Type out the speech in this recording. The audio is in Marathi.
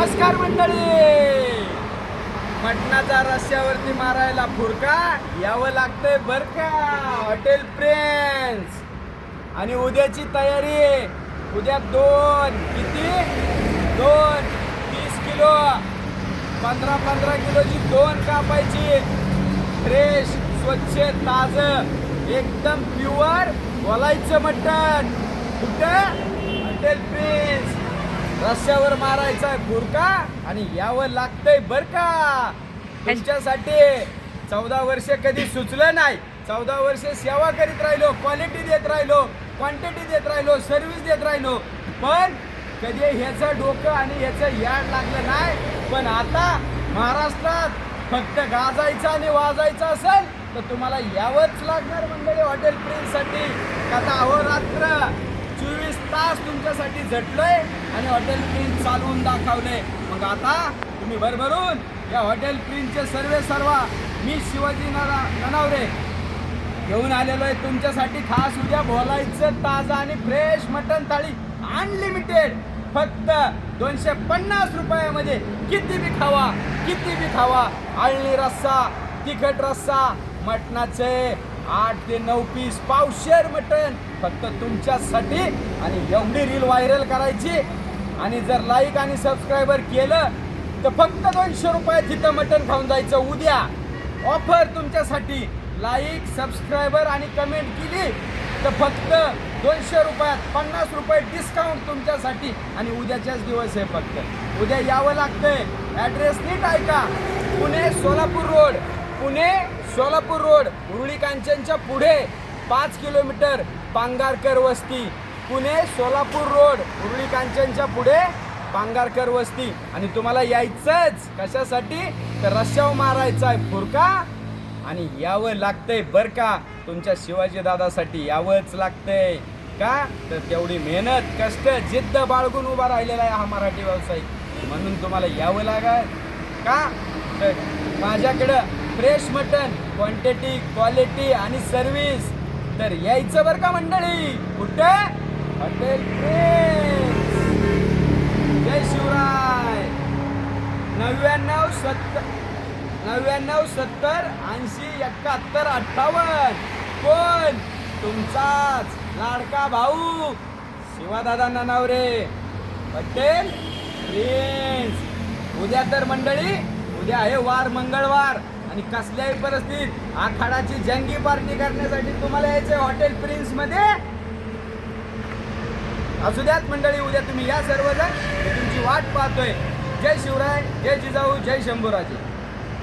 नमस्कार मंडळी. मटणाचा रस्त्यावरती मारायला फुरका यावं लागतंय बर का? Hotel Prince. आणि उद्याची तयारी उद्या दोन किती? दोन तीस किलो. पंधरा पंधरा किलोची दोन कापायची. फ्रेश स्वच्छ ताज एकदम प्युअर बोलायचं मटण. कुठं? हॉटेल रस्त्यावर मारायचा आहे बुरका आणि यावर लागतंय बर का तुमच्यासाठी चौदा वर्ष कधी सुचलं नाही. चौदा वर्ष सेवा करीत राहिलो क्वालिटी देत राहिलो क्वांटिटी देत राहिलो सर्व्हिस देत राहिलो. पण कधी ह्याचं डोकं आणि ह्याचं याड लागलं नाही. पण आता महाराष्ट्रात फक्त गाजायचं आणि वाजायचं असेल तर तुम्हाला यावंच लागणार मंडळी हॉटेल प्रिन्ससाठी आता अहोरात्र चोवीस तास तुमच्यासाठी झटलोय आणि हॉटेल प्रिन्स चालवून दाखवले मग आता तुम्ही भरभरून या हॉटेल प्रिन्सचे सर्वे सर्व मी शिवाजी नरा ननावरे घेऊन आलेलो आहे तुमच्यासाठी. खास उद्या बोलायचं ताजा आणि फ्रेश मटन थाळी अनलिमिटेड फक्त दोनशे पन्नास रुपयामध्ये किती बी खावा किती बी खावा. आळणी रस्सा तिखट रस्सा मटणाचे आठ ते नऊ पीस पावशेर मटण. फक्त तुमच्यासाठी. आणि एवढी रील व्हायरल करायची. आणि जर लाईक आणि सबस्क्रायबर केलं तर फक्त दोनशे रुपयात तिथं मटण खाऊन जायचं. उद्या ऑफर तुमच्यासाठी. लाईक सबस्क्रायबर आणि कमेंट केली तर फक्त दोनशे रुपयात पन्नास रुपये डिस्काउंट तुमच्यासाठी. आणि उद्याच्याच दिवस आहे फक्त. उद्या यावं लागतंय. ॲड्रेस नीट ऐका. पुणे सोलापूर रोड. पुणे सोलापूर रोड. उरुळी कांचनच्या पुढे. पाच किलोमीटर पांगारकर वस्ती. पुणे सोलापूर रोड उरुळी कांचनच्या पुढे पांगारकर वस्ती. आणि तुम्हाला यायचंच. कशासाठी? तर रस्त्यावर मारायचा आहे फुरका आणि यावं लागतंय बर का तुमच्या शिवाजी दादासाठी यावंच लागतंय. का? तर तेवढी मेहनत कष्ट जिद्द बाळगून उभा राहिलेला आहे हा मराठी व्यावसायिक. म्हणून तुम्हाला यावं लागत का? तर माझ्याकडं फ्रेश मटन क्वांटिटी क्वालिटी आणि सर्व्हिस तर यायचं बरं का मंडळी? कुठं? हॉटेल जय शिवराय. नव्याण्णव सत्तर नव्याण्णव सत्तर ऐंशी एकाहत्तर अठ्ठावन्न. कोण? तुमचाच लाडका भाऊ. शिवादादांना नवरे पटेल प्रिन्स उद्या तर मंडळी उद्या आहे वार मंगळवार. आणि कसल्याही परिस्थितीत आखाडाची जंगी पार्टी करण्यासाठी तुम्हाला यायचंय हॉटेल प्रिन्समध्ये असू द्यात मंडळी उद्या तुम्ही या सर्वजण. मी तुमची वाट पाहतोय. जय शिवराय जय जिजाऊ जय शंभूराजे.